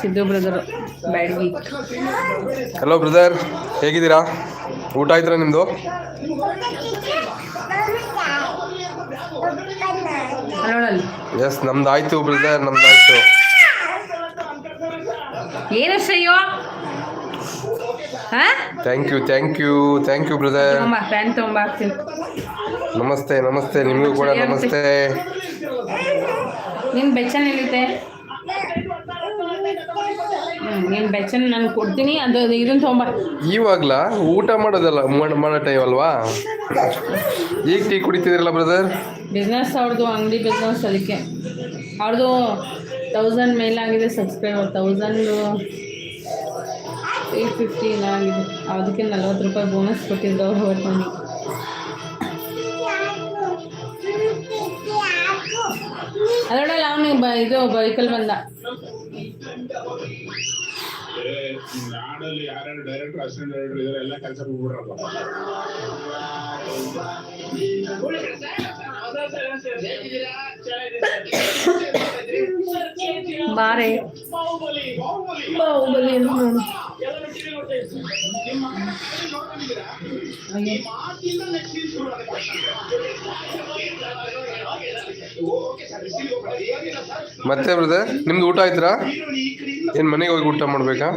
Siddu brother Byadgi. Hello brother ಹೇಗಿದ್ದೀರಾ? ಊಟ ಆಯ್ತಾ ನಿಮ್ಮದು ಎಸ್ ನಮ್ದು ಆಯ್ತು ಬ್ರದರ್ ನಮ್ದು ಆಯ್ತು. ಏನು ಶ್ರೇಯೋ? Thank you thank you thank you brother PAN ನಮಸ್ತೆ ನಮಸ್ತೆ. ನಿಮಗೂ ಕೂಡ ನಮಸ್ತೆ. ನಿನ್ನ ಬೆಚ್ಚ ಎಲ್ಲಿದೆ ನಿನ್ನ ಬೆಚ್ಚನ್ ನಾನು ಕೊಡ್ತೀನಿ ಅದು ಇದನ್ನ ತೊಗೊಂಬ. ಇವಾಗ್ಲಾ ಊಟ ಮಾಡೋದಲ್ಲ ಮಾಡ್- ಮಾಡೋ ಟೈಮ್ ಅಲ್ವಾ? ಈಗ ಟೀ ಕುಡಿತಿದ್ರಲ್ಲ ಬ್ರದರ್ ಬಿಸ್ನೆಸ್ ಅವ್ರದ್ದು ಅಂಗಡಿ ಬಿಸ್ನೆಸ್ ಅದಕ್ಕೆ. ಅವ್ರದ್ದು ತೌಸಂಡ್ ಮೇಲಾಗಿದೆ ಸಬ್ಸ್ಕ್ರೈಬರ್ ತೌಸಂಡು ಏಯ್ಟ್ ಫಿಫ್ಟೀನ್ ಆಗಿದೆ. ಅದಕ್ಕೆ ನಲ್ವತ್ತು ರೂಪಾಯಿ ಬೋನಸ್ ಕೊಟ್ಟಿದ್ರು ಅವ್ರು ಹೊರಟು. ಅದರೊಳಗೆ ಅವನು ಬ ಇದು ಬೈಕಲ್ ಬಂದ. ನಾಡಲ್ಲಿ ಯಾರ್ಯಾರು ಡೈರೆಕ್ಟರ್ ಅಸಿಸ್ಟೆಂಟ್ ಡೈರೆಕ್ಟರ್ ಇದಾರೆ ಎಲ್ಲ ಕೆಲಸ ಹೋಗ್ಬಿಡ್ರಪ್ಪ ಬಾರೆ. ಬಾಹುಬಲಿ ಮತ್ತೆ ಬ್ರದರ್ ನಿಮ್ದು ಊಟ ಆಯ್ತಾ ಏನು ಮನೆಗೆ ಹೋಗಿ ಊಟ ಮಾಡಬೇಕಾ?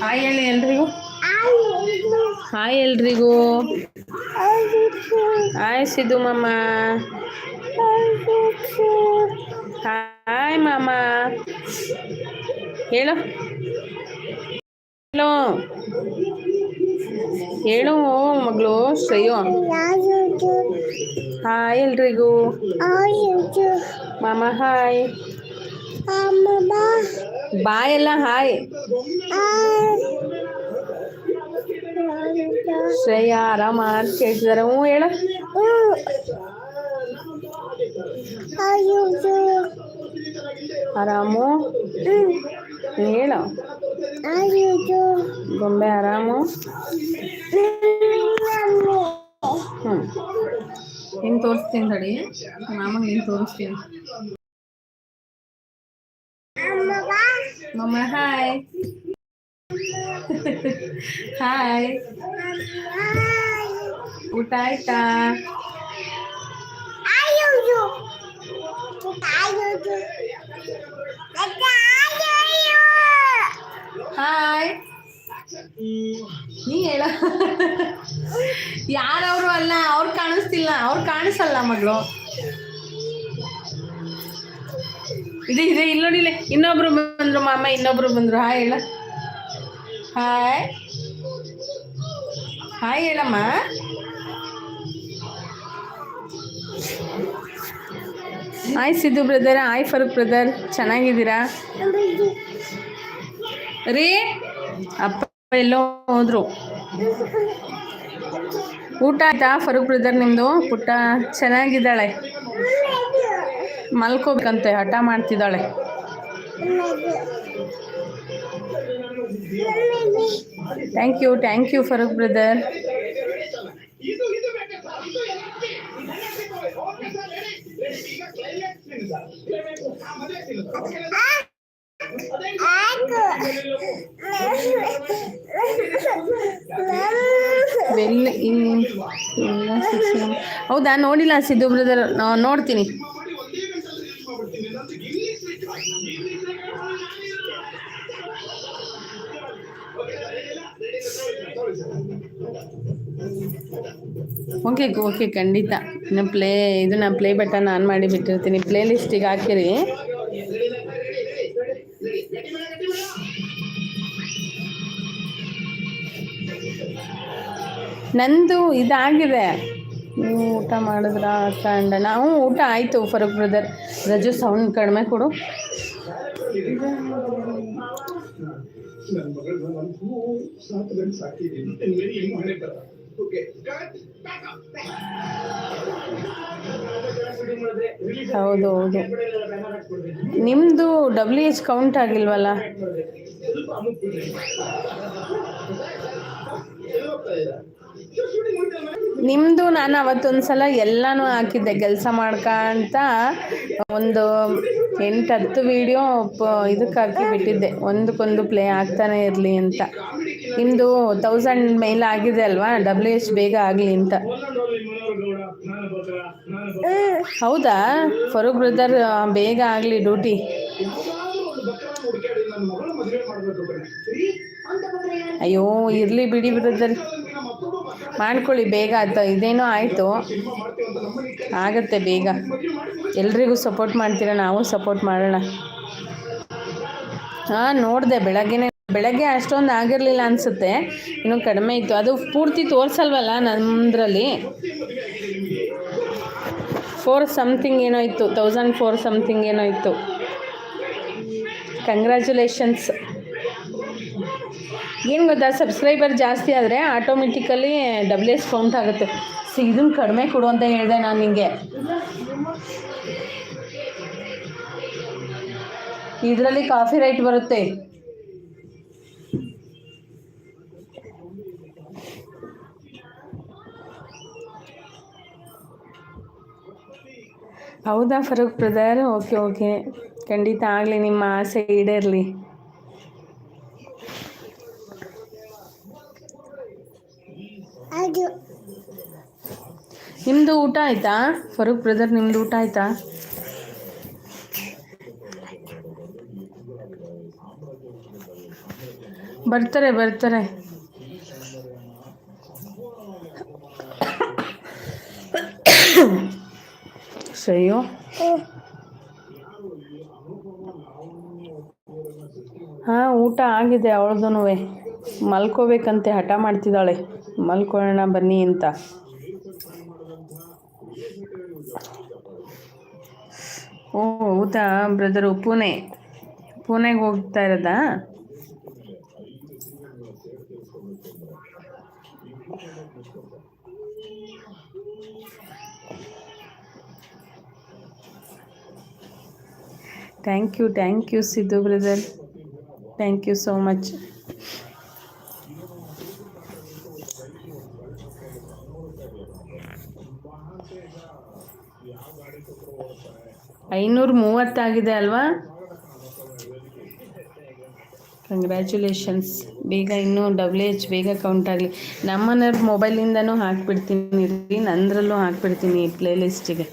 ಹಾಯ್ ಹೇಳಿ ಎಲ್ರಿಗೂ. ಹಾಯ್ ಎಲ್ರಿಗೂ. ಹಾಯ್ ಸಿದ್ದು ಮಾಮ. ಹಾಯ್ ಮಾಮ. ಹೇಳು. ಹೇಳು. ಹೇಳು ಮಗಳು ಶ್ರೇಯೋ. ಹಾಯ್ ಎಲ್ರಿಗೂ. ಮಾಮ ಹಾಯ್. ಬಾಯ್ ಎಲ್ಲ ಹಾಯ್. ಶ್ರೇಯ, ಆರಾಮ? ಅಂತ ಕೇಳ್ತಿದಾರೆ ಹ್ಞೂ, ಹೇಳ. ಆರಾಮು? ಹೇಳು. ಗೊಂಬೆ ಆರಾಮು? ಹ್ಞೂ ನಿನ್ ತೋರಿಸ್ತೀನಿ ತಡಿ. ಮಾಮ ನೀನು ತೋರಿಸ್ತೀನಿ. ಮಮ್ಮ ಹಾಯ್ ಹಾಯ್ ಊಟ ಆಯ್ತಾ ಹಾಯ್ ನೀ ಹೇಳ. ಯಾರವರು ಅಲ್ಲ ಅವ್ರು ಕಾಣಿಸ್ತಿಲ್ಲ ಅವ್ರು ಕಾಣಿಸಲ್ಲ ಮಗಳು. ಇದೆ ಇದೆ. ಇಲ್ಲಿ ನೋಡಿಲ್ಲ ಇನ್ನೊಬ್ರು ಬಂದ್ರು ಮಾಮ, ಇನ್ನೊಬ್ರು ಬಂದ್ರು. ಹಾಯ್ ಹೇಳ. ಹಾಯ್ ಹಾಯ್ ಹೇಳಮ್ಮ. Hi Siddu brother hi Farooq brother ಚೆನ್ನಾಗಿದ್ದೀರಾ? ರೀ, ಅಪ್ಪ ಎಲ್ಲೋ ಹೋದ್ರು. ಊಟ ಆಯ್ತಾ ಫರೂಕ್ ಬ್ರದರ್ ನಿಮ್ಮದು ಪುಟ್ಟ ಚೆನ್ನಾಗಿದ್ದಾಳೆ. ಮಲ್ಕೋಬೇಕಂತೆ ಹಠ ಮಾಡ್ತಿದ್ದಾಳೆ thank you thank you Farooq brother ಹೌದಾ ನೋಡಿಲ್ಲ ಸಿದ್ದು ಬ್ರದರ್ ನೋಡ್ತೀನಿ ಓಕೆ ಓಕೆ ಖಂಡಿತ. ನಾನು ಪ್ಲೇ ಇದು ನಾನು ಪ್ಲೇ ಬಟನ್ ಆನ್ ಮಾಡಿ ಬಿಟ್ಟಿರ್ತೀನಿ. ಪ್ಲೇ ಲಿಸ್ಟಿಗೆ ಹಾಕಿರಿ. ನಂದು ಇದಾಗಿದೆ. ನೀವು ಊಟ ಮಾಡಿದ್ರ ಕಂಡ ನಾವು ಊಟ ಆಯಿತು ಫರೂಕ್ ಬ್ರದರ್ ರಜು ಸೌಂಡ್ ಕಡಿಮೆ ಕೊಡು. ನನ್ನ ಹೌದು ಹೌದು. ನಿಮ್ಮದು ಡಬ್ಲ್ಯೂ ಎಚ್ ಕೌಂಟ್ ಆಗಿಲ್ವಲ್ಲ? ನಿಮ್ದು ನಾನು ಅವತ್ತೊಂದ್ಸಲ ಎಲ್ಲಾನು ಹಾಕಿದ್ದೆ, ಕೆಲಸ ಮಾಡ್ಕಂತ ಒಂದು ಎಂಟು ಹತ್ತು ವಿಡಿಯೋ ಇದಕ್ಕೆ ಹಾಕಿ ಬಿಟ್ಟಿದ್ದೆ. ಒಂದಕ್ಕೊಂದು ಪ್ಲೇ ಆಗ್ತಾನೆ ಇರಲಿ ಅಂತ. ನಿಮ್ಮದು ತೌಸಂಡ್ ಮೇಲ್ ಆಗಿದೆ ಅಲ್ವಾ? ಡಬ್ಲ್ಯೂ ಎಚ್ ಬೇಗ ಆಗಲಿ ಅಂತ. ಹೌದಾ? ಫರೂಕ್ ಬ್ರದರ್ ಬೇಗ ಆಗಲಿ ಡ್ಯೂಟಿ ಅಯ್ಯೋ, ಇರಲಿ ಬಿಡಿ ಬ್ರದರ್. ಮಾಡ್ಕೊಳ್ಳಿ, ಬೇಗ ಆಯ್ತು? ಇದೇನೋ ಆಯಿತು. ಆಗತ್ತೆ ಬೇಗ. ಎಲ್ರಿಗೂ ಸಪೋರ್ಟ್ ಮಾಡ್ತೀರಾ? ನಾವು ಸಪೋರ್ಟ್ ಮಾಡೋಣ. ಹಾಂ, ನೋಡಿದೆ, ಬೆಳಗ್ಗೆನೆ ಬೆಳಗ್ಗೆ ಅಷ್ಟೊಂದು ಆಗಿರಲಿಲ್ಲ ಅನಿಸುತ್ತೆ. ಇನ್ನೂ ಕಡಿಮೆ ಇತ್ತು. ಅದು ಪೂರ್ತಿ ತೋರಿಸಲ್ವಲ್ಲ ನಮ್ಮದ್ರಲ್ಲಿ ಫೋರ್ ಸಮಥಿಂಗ್ ಏನೋ ಇತ್ತು. ತೌಸಂಡ್ ಫೋರ್ ಸಮಥಿಂಗ್ ಏನೋ ಇತ್ತು. ಕಂಗ್ರ್ಯಾಚುಲೇಷನ್ಸ್ ಏನು ಗೊತ್ತಾ ಸಬ್ಸ್ಕ್ರೈಬರ್ ಜಾಸ್ತಿ ಆದರೆ ಆಟೋಮೆಟಿಕಲಿ ಡಬ್ಲ್ ಎಸ್ ಕೌಂಟ್ ಆಗುತ್ತೆ. ಸಿ ಇದನ್ನು ಕಡಿಮೆ ಕೊಡು ಅಂತ ಹೇಳಿದೆ ನಾನು ನಿಮಗೆ ಇದರಲ್ಲಿ ಕಾಫಿ ರೈಟ್ ಬರುತ್ತೆ. ಹೌದಾ ಫರೂಕ್ ಬ್ರದರ್? Okay okay. ಖಂಡಿತ ಆಗಲಿ ನಿಮ್ಮ ಆಸೆ ಈಡೇರಲಿ. ನಿಮ್ಮದು ಊಟ ಆಯ್ತಾ? ಫರೂಕ್ ಬ್ರದರ್ ನಿಮ್ಮದು ಊಟ ಆಯ್ತಾ? ಬರ್ತಾರೆ ಬರ್ತಾರೆ. ಸರಿಯೋ ಹಾಂ ಊಟ ಆಗಿದೆ. ಅವಳದೂ ಮಲ್ಕೋಬೇಕಂತೆ. ಹಠ ಮಾಡ್ತಿದ್ದಾಳೆ. ಮಲ್ಕೊಳ್ಳೋಣ ಬನ್ನಿ ಅಂತ. ಓ, ಊಟ ಬ್ರದರು ಪುಣೆ. ಪುಣೆಗೆ ಹೋಗ್ತಾ ಇರೋದಾ? Thank you thank you Siddu brother thank you so much ಐನೂರ ಮೂವತ್ತಾಗಿದೆ ಅಲ್ವಾ? ಕಂಗ್ರ್ಯಾಚುಲೇಷನ್ಸ್ ಬೇಗ ಇನ್ನೂ ಡಬ್ಲ್ ಎಚ್ ಬೇಗ ಕೌಂಟ್ ಆಗಲಿ. ನಮ್ಮನೆಯವ್ರ ಮೊಬೈಲಿಂದನೂ ಹಾಕ್ಬಿಡ್ತೀನಿ ರೀ, ನಂದರಲ್ಲೂ ಹಾಕ್ಬಿಡ್ತೀನಿ ಪ್ಲೇ ಲಿಸ್ಟಿಗೆ